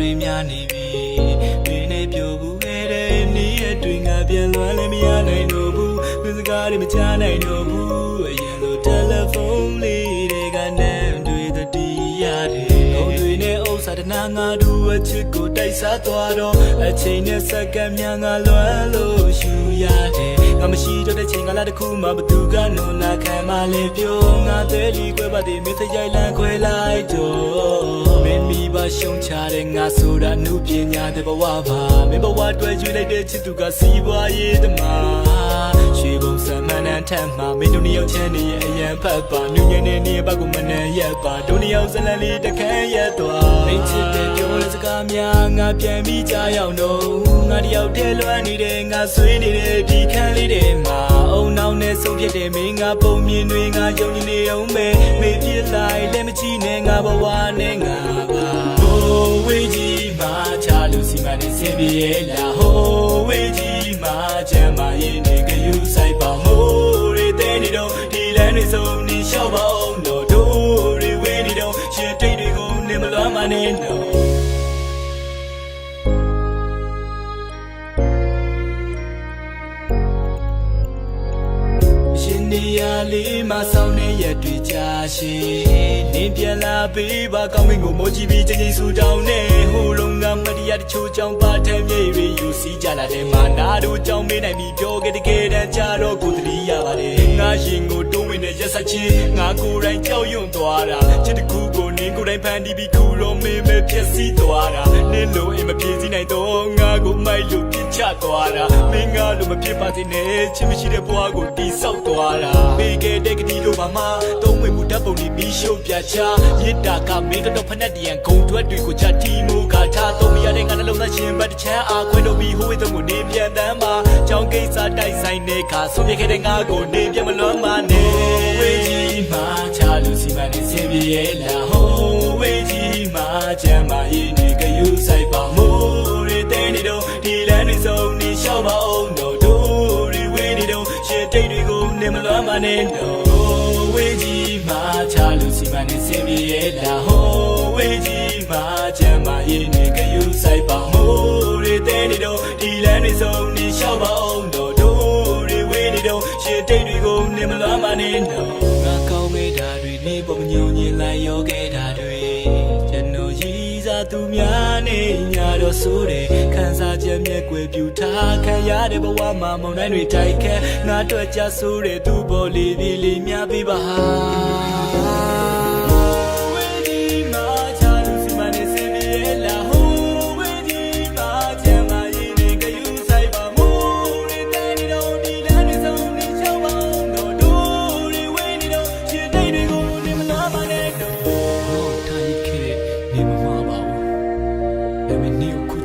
တွေများနေပြီဒီနေ့ပြိုဘူးခဲ့တဲ့နေ့ရက်တွေငါပြန်လွမ်းလည်းမရနိုင်တော့ဘူးမစကားတွေမချနိုင်တော့ဘူးအရင်လိုတယ်လီဖုန်းလေးတွေကနမ်းတွေတတိရတယ်ငုံတွေနဲ့ဥစ္စာတနာငါတို့အချစ်ကိုတိုက်စားသွားတော့အချိန်နဲ့စက္ကန့်များငါလွမ်းလို့ရှူရတယ်ငါမရှိတော့တဲ့ချိန်ကလာတစ်ခုမှဘသူကနုံနာခံ မလဲပြောငါသေးလီခွဲပါသေးမင်းသရိုက်လန်းခွဲလိုက်တော့မင်းမိဘရှုံချတဲ့ငါဆိုတာနှုပညာတဲ့ဘဝပါမင်းဘဝတွေ့ကျွေးလိုက်တဲ့ချစ်သူကစီးပွားရေးသမားရွှေဘုံစံမန်းနဲ့ထက်မှာမင်းတို့နှစ်ယောက်ချမ်းနေရဲ့အရန်ဖတ်ပါနူညံနေနေဘက်ကိုမနှံရက်ပါတို့နှစ်ယောက်ဇလန်လေးတခမ်းရက်သွားမင်းချစ်တဲ့ပြောတဲ့စကားများငါပြန်ပြီးကြားရောက်တော့ငါတယောက်တည်းလွမ်းနေတဲ့ငါဆွေးနေတဲ့ဒီခန်းလေးတွေမှာအုံ နောက်နဲ့ဆုံးဖြစ်တဲ့မင်းငါပုံမြင်တွေငါယုံကြည်နေအောင်ပဲမေပြစ်လိုက်လက်မကြည့်နဲ့ငါဘဝနဲ့ငါပါဟိုဝေးကြီးမှာချာလူစီမနေစင်ပြေလာဟို နေရလေးမဆောင်တဲ့ရက်တွေကြာရှင်နင်းပြန်လာပေးပါကောင်းမင်းကိုမောကြည့်ပြီးချင်းချင်းဆူတောင်းနေဟိုလုံးကမတရားတချို့ကြောင့်ပါထမ်းမြေတွေယူစီကြလာတဲ့မာနာတို့ကြောင့်မေးနိုင်ပြီးပြောခဲ့တဲ့ကဲတမ်းကြတော့ကိုတတိရပါတယ်ငါရှင်ကိုတွန်းဝင်တဲ့ရက်ဆက်ချင်းငါကိုယ်တိုင်ကြောက်ရွံ့သွားတာချစ်တကူကိုန င်းကိုယ်တိုင်ဖန်တီးပြီးခုတော့မင်းပဲဖြစ်စီသွားတာနင်းလိုအိမ်မပြေစီနိုင်တော့ငါကိုမိုက်လို့ပြစ်ချသွားတာမင်းငါလိုမဖြစ်ပါစေနဲ့ချစ်မရှိတဲ့ဘဝကိုတီးဆောက်သွားတာမိခဲ့တဲ့ကတိလိုပါမှသုံးဝင်မှုဓာတ်ပုံတွေပြီးရှုပ်ပြချရစ်တာကမင်းကတော့ဖက်နဲ့တရံဂုံတွက်တွေကိုချတီမူကထားသုံးမရတဲ့ငါနှလုံးသားရှင်ဘတ်တစ်ချမ်းအားခွဲတော့ပြီးဟိုးဝေးသုံးကိုနေပြန်တမ်းမှာကြောင်းကိစ္စတိုက်ဆိုင်တဲ့ခါဆုံးပြခဲ့တဲ့ငါကိုနေပြန်မလွမ်းမနဲ့ဝေးကြီးမှာချာလူစီမနေစင်ပြေလာ နေမလွမ်းမနဲ့တော့ဝေးကြီးမှာချာလူစီမနေစင်ပြေလာဟိုးဝေးကြီးမှာချမ်းမရင်နေကယူဆိုင်ပါမိုးတွေတဲနေတော့ဒီလမ်းတွေစုံနေလျှောက်ပါအောင်တော့တို့တွေဝေးနေတော့ရှစ်တိတ်တွေကိုနေမလွမ်းမနဲ့တော့ငါကောင်းမေးတာတွေနေပုံညုံညင်လိုက်ရောခဲ့တာတွေကျွန်တော်ရည်စားသူများ နေညာတော့ဆိုတယ်ခံစားချက်မျက်ွယ်ပြူထားခံရတဲ့ဘဝမှာမုန်တိုင်းတွေတိုက်ခတ်ငါတွေ့ကြဆိုတဲ့သူပေါ်လေးလေးလေးများပေးပါ 因为你有。